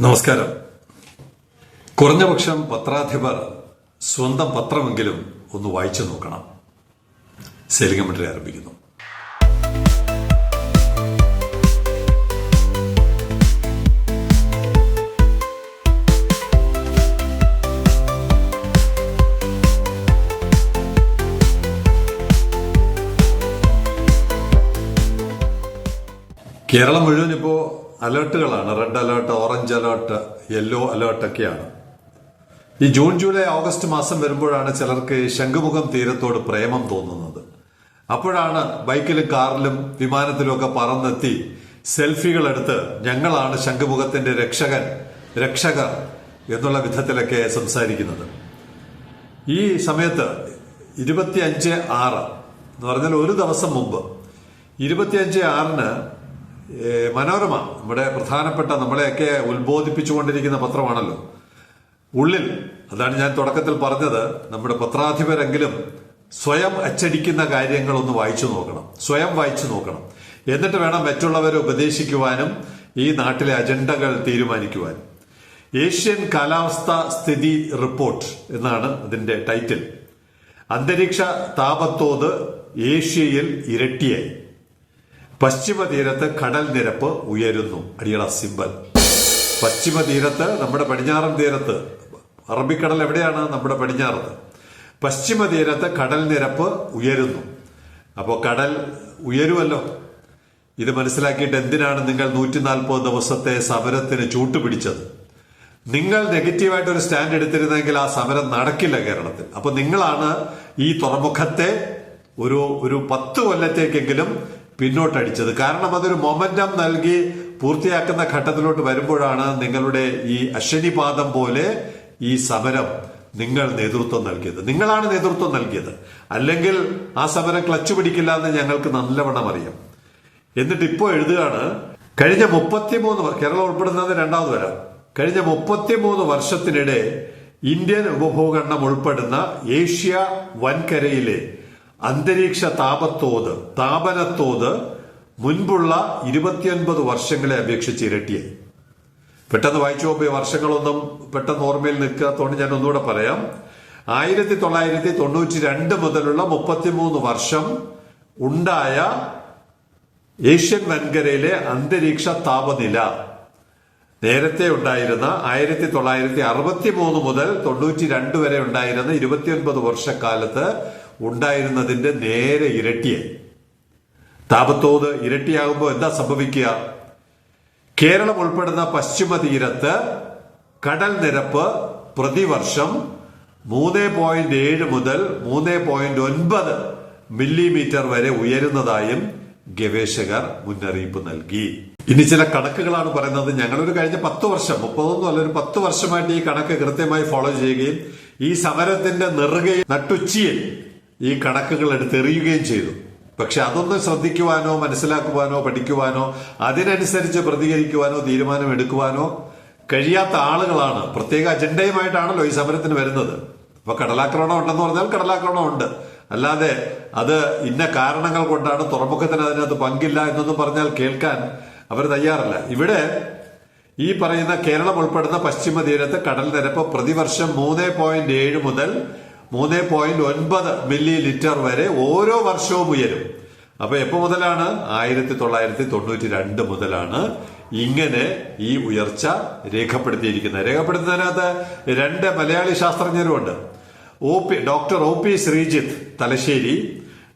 നമസ്കാരം. കുറഞ്ഞപക്ഷം പത്രാധിപർ സ്വന്തം പത്രമെങ്കിലും ഒന്ന് വായിച്ചു നോക്കണം. സെയിലിംഗ് കമന്ററി ആരംഭിക്കുന്നു. കേരളം മുഴുവൻ ഇപ്പോ അലേർട്ടുകളാണ്. Red alert orange alert yellow alert ഒക്കെയാണ്. ഈ ജൂൺ ജൂലൈ ഓഗസ്റ്റ് മാസം വരുമ്പോഴാണ് ചിലർക്ക് ശംഖുമുഖം തീരത്തോട് പ്രേമം തോന്നുന്നത്. അപ്പോഴാണ് ബൈക്കിലും കാറിലും വിമാനത്തിലും ഒക്കെ പറന്നെത്തി സെൽഫികൾ എടുത്ത് ഞങ്ങളാണ് ശംഖുമുഖത്തിന്റെ രക്ഷകൻ രക്ഷകർ എന്നുള്ള വിധത്തിലൊക്കെ സംസാരിക്കുന്നത്. ഈ സമയത്ത് ഇരുപത്തിയഞ്ച് ആറ് എന്ന് പറഞ്ഞാൽ ഒരു ദിവസം മുമ്പ് ഇരുപത്തിയഞ്ച് ആറിന് മനോരമ നമ്മുടെ പ്രധാനപ്പെട്ട നമ്മളെയൊക്കെ ഉത്ബോധിപ്പിച്ചുകൊണ്ടിരിക്കുന്ന പത്രമാണല്ലോ. ഉള്ളിൽ അതാണ് ഞാൻ തുടക്കത്തിൽ പറഞ്ഞത് നമ്മുടെ പത്രാധിപരെങ്കിലും സ്വയം അച്ചടിക്കുന്ന കാര്യങ്ങളൊന്ന് വായിച്ചു നോക്കണം. സ്വയം വായിച്ചു നോക്കണം. എന്നിട്ട് വേണം മറ്റുള്ളവരെ ഉപദേശിക്കുവാനും ഈ നാട്ടിലെ അജണ്ടകൾ തീരുമാനിക്കുവാനും. ഏഷ്യൻ കാലാവസ്ഥ സ്ഥിതി റിപ്പോർട്ട് എന്നാണ് അതിന്റെ ടൈറ്റിൽ. അന്തരീക്ഷ താപത്തോത് ഏഷ്യയിൽ ഇരട്ടിയായി. പശ്ചിമ തീരത്ത് കടൽ നിരപ്പ് ഉയരുന്നു. അടിയള സിമ്പൽ. പശ്ചിമ തീരത്ത് നമ്മുടെ പടിഞ്ഞാറൻ തീരത്ത് അറബിക്കടൽ എവിടെയാണ് നമ്മുടെ പടിഞ്ഞാറത്ത്? പശ്ചിമ തീരത്ത് കടൽ നിരപ്പ് ഉയരുന്നു. അപ്പോൾ കടൽ ഉയരുമല്ലോ ഇത് മനസ്സിലാക്കിയിട്ട് എന്തിനാണ് നിങ്ങൾ നൂറ്റി നാൽപ്പത് ദിവസത്തെ സമരത്തിന് ചൂട്ടുപിടിച്ചത്? നിങ്ങൾ നെഗറ്റീവായിട്ട് ഒരു സ്റ്റാൻഡ് എടുത്തിരുന്നെങ്കിൽ ആ സമരം നടക്കില്ല കേരളത്തിൽ. അപ്പൊ നിങ്ങളാണ് ഈ തുറമുഖത്തെ ഒരു ഒരു പത്ത് കൊല്ലത്തേക്കെങ്കിലും പിന്നോട്ടടിച്ചത്. കാരണം അതൊരു മൊമെന്റം നൽകി പൂർത്തിയാക്കുന്ന ഘട്ടത്തിലോട്ട് വരുമ്പോഴാണ് നിങ്ങളുടെ ഈ അശ്വനിപാദം പോലെ ഈ സമരം നിങ്ങൾ നേതൃത്വം നൽകിയത്. നിങ്ങളാണ് നേതൃത്വം നൽകിയത്. അല്ലെങ്കിൽ ആ സമരം ക്ലച്ച് പിടിക്കില്ല എന്ന് ഞങ്ങൾക്ക് നല്ലവണ്ണം അറിയാം. എന്നിട്ട് ഇപ്പോൾ എഴുതുകയാണ് കഴിഞ്ഞ മുപ്പത്തിമൂന്ന് കേരളം ഉൾപ്പെടുന്നത് രണ്ടാമത് വരാം. കഴിഞ്ഞ മുപ്പത്തിമൂന്ന് വർഷത്തിനിടെ ഇന്ത്യൻ ഉപഭൂഖണ്ഡം ഉൾപ്പെടുന്ന ഏഷ്യ വൻകരയിലെ അന്തരീക്ഷ താപത്തോത് താപനത്തോത് മുൻപുള്ള ഇരുപത്തിയൊൻപത് വർഷങ്ങളെ അപേക്ഷിച്ച് ഇരട്ടിയായി. പെട്ടെന്ന് വായിച്ചു പോകുമ്പോൾ വർഷങ്ങളൊന്നും പെട്ടെന്ന് ഓർമ്മയിൽ നിൽക്കാത്തതുകൊണ്ട് ഞാൻ ഒന്നുകൂടെ പറയാം. ആയിരത്തി തൊള്ളായിരത്തി തൊണ്ണൂറ്റി രണ്ട് മുതലുള്ള മുപ്പത്തിമൂന്ന് വർഷം ഉണ്ടായ ഏഷ്യൻ വൻകരയിലെ അന്തരീക്ഷ താപനില നേരത്തെ ഉണ്ടായിരുന്ന ആയിരത്തി തൊള്ളായിരത്തി അറുപത്തി മൂന്ന് മുതൽ തൊണ്ണൂറ്റി രണ്ട് വരെ ഉണ്ടായിരുന്ന ഇരുപത്തിയൊൻപത് വർഷക്കാലത്ത് ഉണ്ടായിരുന്നതിന്റെ നേരെ ഇരട്ടിയായി. താപത്തോത് ഇരട്ടിയാകുമ്പോൾ എന്താ സംഭവിക്കുക? കേരളം ഉൾപ്പെടുന്ന പശ്ചിമ തീരത്ത് കടൽ നിരപ്പ് പ്രതിവർഷം മൂന്ന് പോയിന്റ് ഏഴ് മുതൽ മൂന്ന് പോയിന്റ് ഒൻപത് മില്ലിമീറ്റർ വരെ ഉയരുന്നതായും ഗവേഷകർ മുന്നറിയിപ്പ് നൽകി. ഇനി ചില കണക്കുകളാണ് പറയുന്നത്. ഞങ്ങളൊരു കഴിഞ്ഞ പത്ത് വർഷം മുപ്പതൊന്നും അല്ല ഒരു പത്ത് വർഷമായിട്ട് ഈ കണക്ക് കൃത്യമായി ഫോളോ ചെയ്യുകയും ഈ സമരത്തിന്റെ നെറുകയിൽ നട്ടുച്ചിയിൽ ഈ കണക്കുകൾ എടുത്തെറിയുകയും ചെയ്തു. പക്ഷെ അതൊന്നും ശ്രദ്ധിക്കുവാനോ മനസ്സിലാക്കുവാനോ പഠിക്കുവാനോ അതിനനുസരിച്ച് പ്രതികരിക്കുവാനോ തീരുമാനം എടുക്കുവാനോ കഴിയാത്ത ആളുകളാണ്. പ്രത്യേക അജണ്ടയുമായിട്ടാണല്ലോ ഈ സമരത്തിന് വരുന്നത്. അപ്പൊ കടലാക്രമണം ഉണ്ടെന്ന് പറഞ്ഞാൽ കടലാക്രമണം ഉണ്ട്. അല്ലാതെ അത് ഇന്ന കാരണങ്ങൾ കൊണ്ടാണ് തുറമുഖത്തിന് അതിനകത്ത് പങ്കില്ല എന്നൊന്നും പറഞ്ഞാൽ കേൾക്കാൻ അവർ തയ്യാറല്ല. ഇവിടെ ഈ പറയുന്ന കേരളം ഉൾപ്പെടുന്ന പശ്ചിമ തീരത്ത് കടൽ നിരപ്പ് പ്രതിവർഷം മൂന്ന് പോയിന്റ് ഏഴ് മുതൽ മൂന്ന് പോയിന്റ് ഒൻപത് മില്ലി ലിറ്റർ വരെ ഓരോ വർഷവും ഉയരും. അപ്പൊ എപ്പോ മുതലാണ്? ആയിരത്തി തൊള്ളായിരത്തി തൊണ്ണൂറ്റി രണ്ട് മുതലാണ് ഇങ്ങനെ ഈ ഉയർച്ച രേഖപ്പെടുത്തിയിരിക്കുന്നത്. രേഖപ്പെടുത്തുന്നതിനകത്ത് രണ്ട് Malayali ശാസ്ത്രജ്ഞരുമുണ്ട്. O P doctor O P Sreejith Thalassery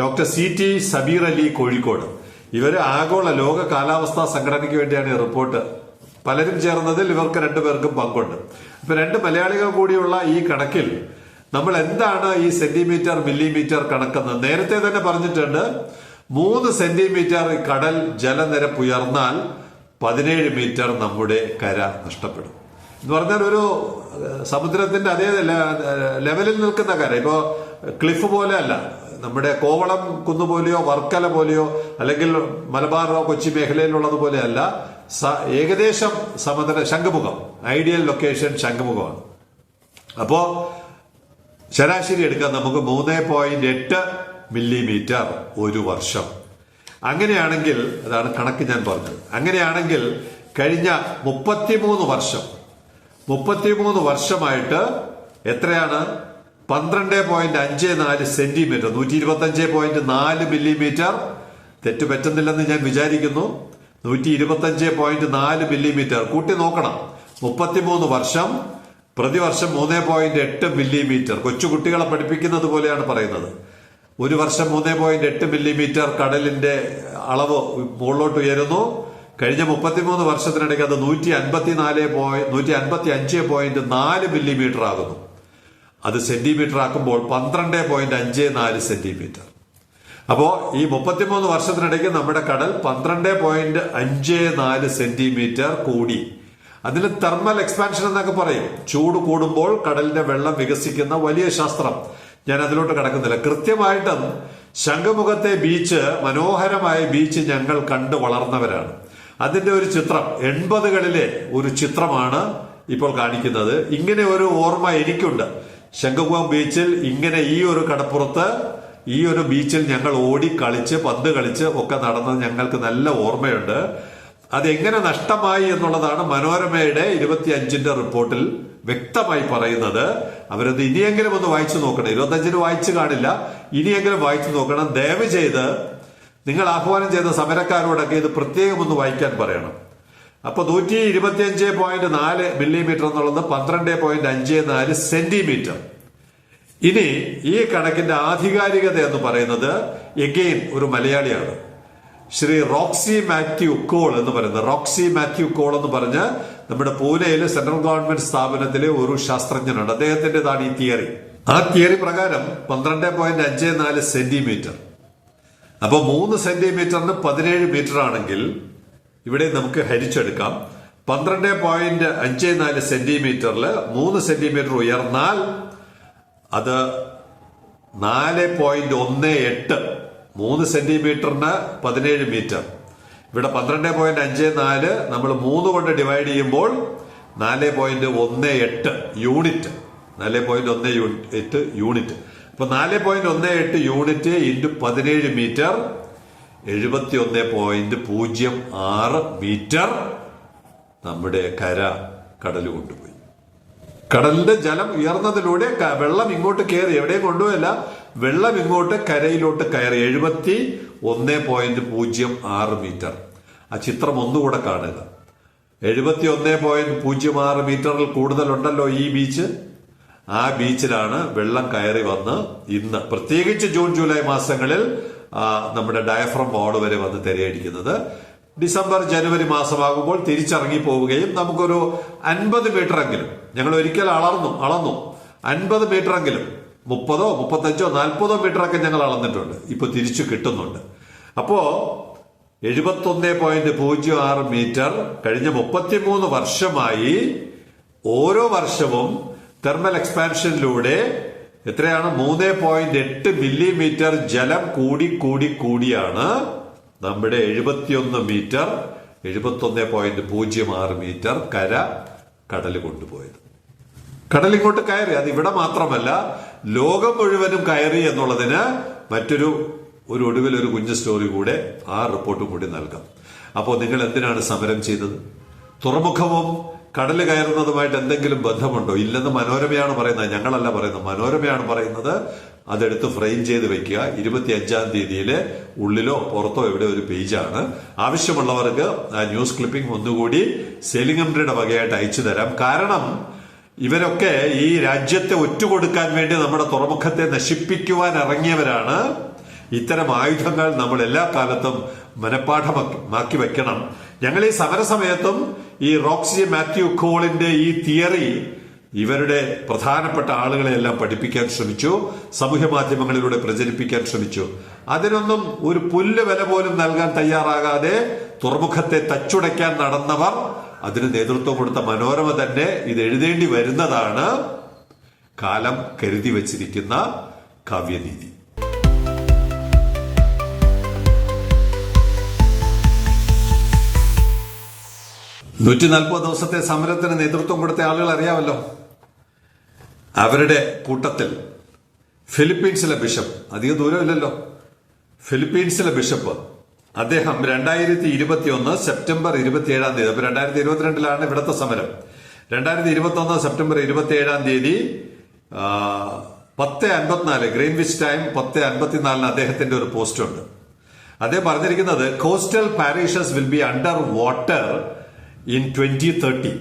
doctor C T Sabeer Ali Kozhikode. ഇവർ ആഗോള ലോക കാലാവസ്ഥാ സംഘടനയ്ക്ക് വേണ്ടിയാണ് ഈ റിപ്പോർട്ട്. പലരും ചേർന്നതിൽ ഇവർക്ക് രണ്ടുപേർക്കും പങ്കുണ്ട്. അപ്പൊ രണ്ട് മലയാളികൾ കൂടിയുള്ള ഈ കണക്കിൽ നമ്മൾ എന്താണ് ഈ സെന്റിമീറ്റർ മില്ലിമീറ്റർ കണക്കെന്ന് നേരത്തെ തന്നെ പറഞ്ഞിട്ടുണ്ട് മൂന്ന് സെന്റിമീറ്റർ കടൽ ജലനിരപ്പ് ഉയർന്നാൽ പതിനേഴ് മീറ്റർ നമ്മുടെ കര നഷ്ടപ്പെടും. എന്ന് പറഞ്ഞാൽ ഒരു സമുദ്രത്തിന്റെ അതേ ലെവലിൽ നിൽക്കുന്ന കര. ഇപ്പോ ക്ലിഫ് പോലെ അല്ല. നമ്മുടെ കോവളം കുന്നുപോലെയോ വർക്കല പോലെയോ അല്ലെങ്കിൽ മലബാറോ കൊച്ചി മേഖലയിലുള്ളത് പോലെയല്ല ഏകദേശം സമതല ശംഖുമുഖം. Ideal location ശംഖുമുഖമാണ്. അപ്പോ ശരാശരി എടുക്കാൻ നമുക്ക് മൂന്ന് പോയിന്റ് എട്ട് മില്ലിമീറ്റർ ഒരു വർഷം. അങ്ങനെയാണെങ്കിൽ അതാണ് കണക്ക് ഞാൻ പറഞ്ഞത്. അങ്ങനെയാണെങ്കിൽ കഴിഞ്ഞ മുപ്പത്തിമൂന്ന് വർഷം മുപ്പത്തിമൂന്ന് വർഷമായിട്ട് എത്രയാണ്? പന്ത്രണ്ട് പോയിന്റ് അഞ്ച് നാല് സെന്റിമീറ്റർ നൂറ്റി ഇരുപത്തി അഞ്ച് പോയിന്റ് നാല് മില്ലിമീറ്റർ തെറ്റ് പറ്റുന്നില്ലെന്ന് ഞാൻ വിചാരിക്കുന്നു. നൂറ്റി ഇരുപത്തി അഞ്ച് പോയിന്റ് നാല് മില്ലിമീറ്റർ കൂട്ടി നോക്കണം. മുപ്പത്തിമൂന്ന് വർഷം പ്രതിവർഷം മൂന്ന് പോയിന്റ് എട്ട് മില്ലിമീറ്റർ. കൊച്ചുകുട്ടികളെ പഠിപ്പിക്കുന്നത് പോലെയാണ് പറയുന്നത്. ഒരു വർഷം മൂന്ന് പോയിന്റ് എട്ട് മില്ലിമീറ്റർ കടലിന്റെ അളവ് മുകളിലോട്ട് ഉയരുന്നു. കഴിഞ്ഞ മുപ്പത്തിമൂന്ന് വർഷത്തിനിടയ്ക്ക് അത് നൂറ്റി അൻപത്തിനാല് പോയിന്റ് നൂറ്റി അൻപത്തി അഞ്ച് പോയിന്റ് നാല് മില്ലിമീറ്റർ ആകുന്നു. അത് സെന്റിമീറ്റർ ആക്കുമ്പോൾ പന്ത്രണ്ട് പോയിന്റ് അഞ്ച് നാല് സെന്റിമീറ്റർ. അപ്പോ ഈ മുപ്പത്തിമൂന്ന് വർഷത്തിനിടയ്ക്ക് നമ്മുടെ കടൽ പന്ത്രണ്ട് പോയിന്റ് അഞ്ച് നാല് സെന്റിമീറ്റർ കൂടി. അതിന് തെർമൽ എക്സ്പാൻഷൻ എന്നൊക്കെ പറയും. ചൂട് കൂടുമ്പോൾ കടലിന്റെ വെള്ളം വികസിക്കുന്ന വലിയ ശാസ്ത്രം. ഞാൻ അതിലോട്ട് കടക്കുന്നില്ല. കൃത്യമായിട്ടും ശംഖുമുഖത്തെ ബീച്ച് മനോഹരമായ ബീച്ച് ഞങ്ങൾ കണ്ടു വളർന്നവരാണ്. അതിന്റെ ഒരു ചിത്രം എൺപതുകളിലെ ഒരു ചിത്രമാണ് ഇപ്പോൾ കാണിക്കുന്നത്. ഇങ്ങനെ ഒരു ഓർമ്മ എനിക്കുണ്ട്. ശംഖുമുഖം ബീച്ചിൽ ഇങ്ങനെ ഈ ഒരു കടപ്പുറത്ത് ഈ ഒരു ബീച്ചിൽ ഞങ്ങൾ ഓടി കളിച്ച് പന്ത് കളിച്ച് ഒക്കെ നടന്നത് ഞങ്ങൾക്ക് നല്ല ഓർമ്മയുണ്ട്. അതെങ്ങനെ നഷ്ടമായി എന്നുള്ളതാണ് മനോരമയുടെ ഇരുപത്തി അഞ്ചിന്റെ റിപ്പോർട്ടിൽ വ്യക്തമായി പറയുന്നത്. അവരത് ഇനിയെങ്കിലും ഒന്ന് വായിച്ചു നോക്കണം ഇരുപത്തഞ്ചിന് വായിച്ചു കാണില്ല. ഇനിയെങ്കിലും വായിച്ചു നോക്കണം. ദയവ് ചെയ്ത് നിങ്ങൾ ആഹ്വാനം ചെയ്ത സമരക്കാരോടൊക്കെ ഇത് പ്രത്യേകം ഒന്ന് വായിക്കാൻ പറയണം. അപ്പൊ നൂറ്റി ഇരുപത്തിയഞ്ച് പോയിന്റ് നാല് മില്ലിമീറ്റർ എന്നുള്ളത് പന്ത്രണ്ട് പോയിന്റ് അഞ്ച് നാല് സെന്റിമീറ്റർ. ഇനി ഈ കണക്കിന്റെ ആധികാരികത എന്ന് പറയുന്നത് എഗെയിൻ ഒരു മലയാളിയാണ്. ശ്രീ റോക്സി മാത്യു കോൾ എന്ന് പറയുന്നത്. റോക്സി മാത്യു കോൾ എന്ന് പറഞ്ഞ് നമ്മുടെ പൂനെയിലെ സെൻട്രൽ ഗവൺമെന്റ് സ്ഥാപനത്തിലെ ഒരു ശാസ്ത്രജ്ഞനുണ്ട്. അദ്ദേഹത്തിന്റേതാണ് ഈ തിയറി. ആ തിയറി പ്രകാരം പന്ത്രണ്ട് പോയിന്റ് അഞ്ച് നാല് സെന്റിമീറ്റർ. അപ്പൊ മൂന്ന് സെന്റിമീറ്ററിന് പതിനേഴ് മീറ്റർ ആണെങ്കിൽ ഇവിടെ നമുക്ക് ഹരിച്ചെടുക്കാം. പന്ത്രണ്ട് പോയിന്റ് അഞ്ച് നാല് സെന്റിമീറ്ററിൽ മൂന്ന് സെന്റിമീറ്റർ ഉയർന്നാൽ അത് നാല് പോയിന്റ് ഒന്ന് എട്ട് മൂന്ന് സെന്റിമീറ്ററിന് പതിനേഴ് മീറ്റർ. ഇവിടെ പന്ത്രണ്ട് പോയിന്റ് അഞ്ച് നാല് നമ്മൾ മൂന്ന് കൊണ്ട് ഡിവൈഡ് ചെയ്യുമ്പോൾ നാല് പോയിന്റ് ഒന്ന് എട്ട് യൂണിറ്റ്. നാല് പോയിന്റ് ഒന്ന് എട്ട് യൂണിറ്റ്. അപ്പൊ നാല് പോയിന്റ് ഒന്ന് എട്ട് യൂണിറ്റ് ഇന്റു പതിനേഴ് മീറ്റർ എഴുപത്തി ഒന്ന് പോയിന്റ് പൂജ്യം ആറ് മീറ്റർ നമ്മുടെ കര കടൽ കൊണ്ടുപോയി. കടലിന്റെ ജലം ഉയർന്നതിലൂടെ വെള്ളം ഇങ്ങോട്ട് കയറി എവിടെയും കൊണ്ടുപോയല്ല. വെള്ളം ഇങ്ങോട്ട് കരയിലോട്ട് കയറി എഴുപത്തി ഒന്ന് പോയിന്റ് പൂജ്യം ആറ് മീറ്റർ ആ ചിത്രം ഒന്നുകൂടെ കാണുക. എഴുപത്തി ഒന്ന് പോയിന്റ് പൂജ്യം ആറ് മീറ്ററിൽ കൂടുതലുണ്ടല്ലോ ഈ ബീച്ച് ആ ബീച്ചിലാണ് വെള്ളം കയറി വന്ന് ഇന്ന് പ്രത്യേകിച്ച് ജൂൺ ജൂലൈ മാസങ്ങളിൽ നമ്മുടെ ഡയഫ്രം വാർഡ് വരെ വന്ന് തിരയടിക്കുന്നത്. ഡിസംബർ ജനുവരി മാസമാകുമ്പോൾ തിരിച്ചിറങ്ങി പോവുകയും നമുക്കൊരു അൻപത് മീറ്റർ എങ്കിലും ഞങ്ങൾ ഒരിക്കൽ അളർന്നു അളന്നു. അൻപത് മീറ്റർ എങ്കിലും മുപ്പതോ മുപ്പത്തഞ്ചോ നാൽപ്പതോ മീറ്ററൊക്കെ ഞങ്ങൾ അളന്നിട്ടുണ്ട്. ഇപ്പൊ തിരിച്ചു കിട്ടുന്നുണ്ട്. അപ്പോൾ എഴുപത്തൊന്ന് പോയിന്റ് പൂജ്യം ആറ് മീറ്റർ കഴിഞ്ഞ മുപ്പത്തിമൂന്ന് വർഷമായി ഓരോ വർഷവും തെർമൽ എക്സ്പാൻഷനിലൂടെ എത്രയാണ്? മൂന്ന് പോയിന്റ് എട്ട് മില്ലിമീറ്റർ ജലം കൂടി കൂടി കൂടിയാണ് നമ്മുടെ എഴുപത്തിയൊന്ന് മീറ്റർ എഴുപത്തൊന്ന് പോയിന്റ് പൂജ്യം ആറ് മീറ്റർ കര കടൽ കൊണ്ടുപോയത്. കടലിങ്ങോട്ട് കയറി. അത് ഇവിടെ മാത്രമല്ല ലോകം മുഴുവനും കയറി എന്നുള്ളതിന് മറ്റൊരു ഒരു ഒടുവിൽ ഒരു കുഞ്ഞു സ്റ്റോറി കൂടെ ആ റിപ്പോർട്ടും കൂടി നൽകാം. അപ്പോൾ നിങ്ങൾ എന്തിനാണ് സമരം ചെയ്തത്? തുറമുഖവും കടൽ കയറുന്നതുമായിട്ട് എന്തെങ്കിലും ബന്ധമുണ്ടോ? ഇല്ലെന്ന് മനോരമയാണ് പറയുന്നത്. ഞങ്ങളല്ല പറയുന്നത്. മനോരമയാണ് പറയുന്നത് അതെടുത്ത് ഫ്രെയിം ചെയ്ത് വെക്കുക. ഇരുപത്തി അഞ്ചാം തീയതിയിലെ ഉള്ളിലോ പുറത്തോ എവിടെ ഒരു പേജാണ്. ആവശ്യമുള്ളവർക്ക് ആ ന്യൂസ് ക്ലിപ്പിംഗ് ഒന്നുകൂടി സെലിംഗംബ്രിയുടെ വകയായിട്ട് അയച്ചു തരാം. കാരണം ഇവരൊക്കെ ഈ രാജ്യത്തെ ഒറ്റുകൊടുക്കാൻ വേണ്ടി നമ്മുടെ തുറമുഖത്തെ നശിപ്പിക്കുവാൻ ഇറങ്ങിയവരാണ്. ഇത്തരം ആയുധങ്ങൾ നമ്മൾ എല്ലാ കാലത്തും മനഃപ്പാഠമാക്കി വെക്കണം. ഞങ്ങൾ ഈ സമരസമയത്തും ഈ റോക്സി മാത്യു കോളിന്റെ ഈ തിയറി ഇവരുടെ പ്രധാനപ്പെട്ട ആളുകളെ എല്ലാം പഠിപ്പിക്കാൻ ശ്രമിച്ചു സമൂഹ മാധ്യമങ്ങളിലൂടെ പ്രചരിപ്പിക്കാൻ ശ്രമിച്ചു. അതിനൊന്നും ഒരു പുല്ല് വില പോലും നൽകാൻ തയ്യാറാകാതെ തുറമുഖത്തെ തച്ചുടയ്ക്കാൻ നടന്നവർ അതിന് നേതൃത്വം കൊടുത്ത മനോരമ തന്നെ ഇത് എഴുതേണ്ടി വരുന്നതാണ് കാലം കരുതി വച്ചിരിക്കുന്ന കാവ്യനീതി. നൂറ്റി നാൽപ്പത് ദിവസത്തെ സമരത്തിന് നേതൃത്വം കൊടുത്ത ആളുകൾ അറിയാമല്ലോ. അവരുടെ കൂട്ടത്തിൽ ഫിലിപ്പീൻസിലെ ബിഷപ്പ് അധികം ദൂരമില്ലല്ലോ. ഫിലിപ്പീൻസിലെ ബിഷപ്പ് അദ്ദേഹം രണ്ടായിരത്തി ഇരുപത്തി ഒന്ന് സെപ്റ്റംബർ ഇരുപത്തി ഏഴാം തീയതി അപ്പൊ രണ്ടായിരത്തി ഇരുപത്തിരണ്ടിലാണ് ഇവിടുത്തെ സമരം. രണ്ടായിരത്തി ഇരുപത്തി ഒന്ന് സെപ്റ്റംബർ ഇരുപത്തി ഏഴാം തീയതി പത്ത് അൻപത്തിനാല് ഗ്രീൻവിച്ച് ടൈം പത്ത് അൻപത്തിനാലിന് അദ്ദേഹത്തിന്റെ ഒരു പോസ്റ്റ് ഉണ്ട്. അദ്ദേഹം പറഞ്ഞിരിക്കുന്നത് coastal parishes will be under water in twenty thirty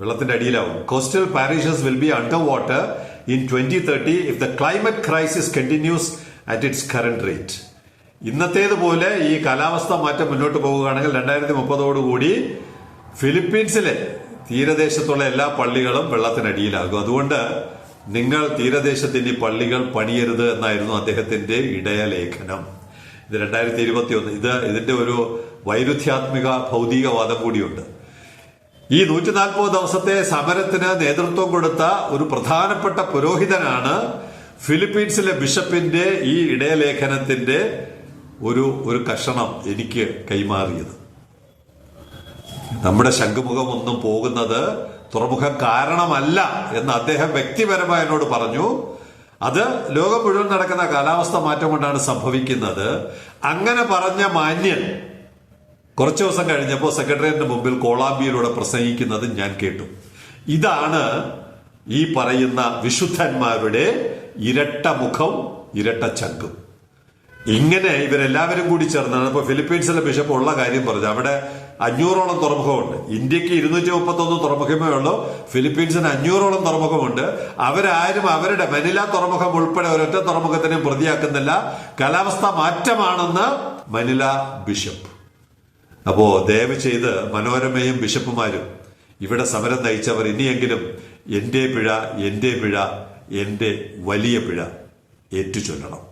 വെള്ളത്തിന്റെ അടിയിലാവും. Coastal parishes will be under water in twenty thirty if the climate crisis continues at its current rate ഇന്നത്തേതുപോലെ ഈ കാലാവസ്ഥ മാറ്റം മുന്നോട്ട് പോവുകയാണെങ്കിൽ രണ്ടായിരത്തി മുപ്പതോടുകൂടി ഫിലിപ്പീൻസിലെ തീരദേശത്തുള്ള എല്ലാ പള്ളികളും വെള്ളത്തിനടിയിലാകും. അതുകൊണ്ട് നിങ്ങൾ തീരദേശത്തിന്റെ പള്ളികൾ പണിയരുത് എന്നായിരുന്നു അദ്ദേഹത്തിന്റെ ഇടയലേഖനം. ഇത് രണ്ടായിരത്തി ഇരുപത്തി ഒന്ന് ഇത് ഇതിന്റെ ഒരു വൈരുദ്ധ്യാത്മിക ഭൗതികവാദം കൂടിയുണ്ട്. ഈ നൂറ്റി നാൽപ്പത് ദിവസത്തെ സമരത്തിന് നേതൃത്വം കൊടുത്ത ഒരു പ്രധാനപ്പെട്ട പുരോഹിതനാണ് ഫിലിപ്പീൻസിലെ ബിഷപ്പിന്റെ ഈ ഇടയലേഖനത്തിന്റെ ഒരു ഒരു കഷണം എനിക്ക് കൈമാറിയത്. നമ്മുടെ ശംഖുമുഖം ഒന്നും പോകുന്നത് തുറമുഖം കാരണമല്ല എന്ന് അദ്ദേഹം വ്യക്തിപരമായി എന്നോട് പറഞ്ഞു. അത് ലോകം മുഴുവൻ നടക്കുന്ന കാലാവസ്ഥ മാറ്റം കൊണ്ടാണ് സംഭവിക്കുന്നത്. അങ്ങനെ പറഞ്ഞ മാന്യൻ കുറച്ച് ദിവസം കഴിഞ്ഞപ്പോൾ സെക്രട്ടേറിയറ്റിന് മുമ്പിൽ കോളാമ്പിയിലൂടെ പ്രസംഗിക്കുന്നത് ഞാൻ കേട്ടു. ഇതാണ് ഈ പറയുന്ന വിശുദ്ധന്മാരുടെ ഇരട്ട മുഖം ഇരട്ട ചങ്കും ഇങ്ങനെ ഇവരെല്ലാവരും കൂടി ചേർന്നാണ്. ഇപ്പൊ ഫിലിപ്പീൻസിലെ ബിഷപ്പ് ഉള്ള കാര്യം പറഞ്ഞത് അവിടെ അഞ്ഞൂറോളം തുറമുഖമുണ്ട്. ഇന്ത്യയ്ക്ക് ഇരുന്നൂറ്റി മുപ്പത്തൊന്ന് തുറമുഖമേ ഉള്ളൂ. ഫിലിപ്പീൻസിന് അഞ്ഞൂറോളം തുറമുഖമുണ്ട്. അവരാരും അവരുടെ മനില തുറമുഖം ഉൾപ്പെടെ ഒരൊറ്റ തുറമുഖത്തിനെയും പ്രതിയാക്കുന്നില്ല. കാലാവസ്ഥ മാറ്റമാണെന്ന് മനില ബിഷപ്പ് അപ്പോ ദയവ് ചെയ്ത് മനോരമയും ബിഷപ്പുമാരും ഇവിടെ സമരം നയിച്ചവർ ഇനിയെങ്കിലും എന്റെ പിഴ എന്റെ പിഴ എന്റെ വലിയ പിഴ ഏറ്റുചൊല്ലണം.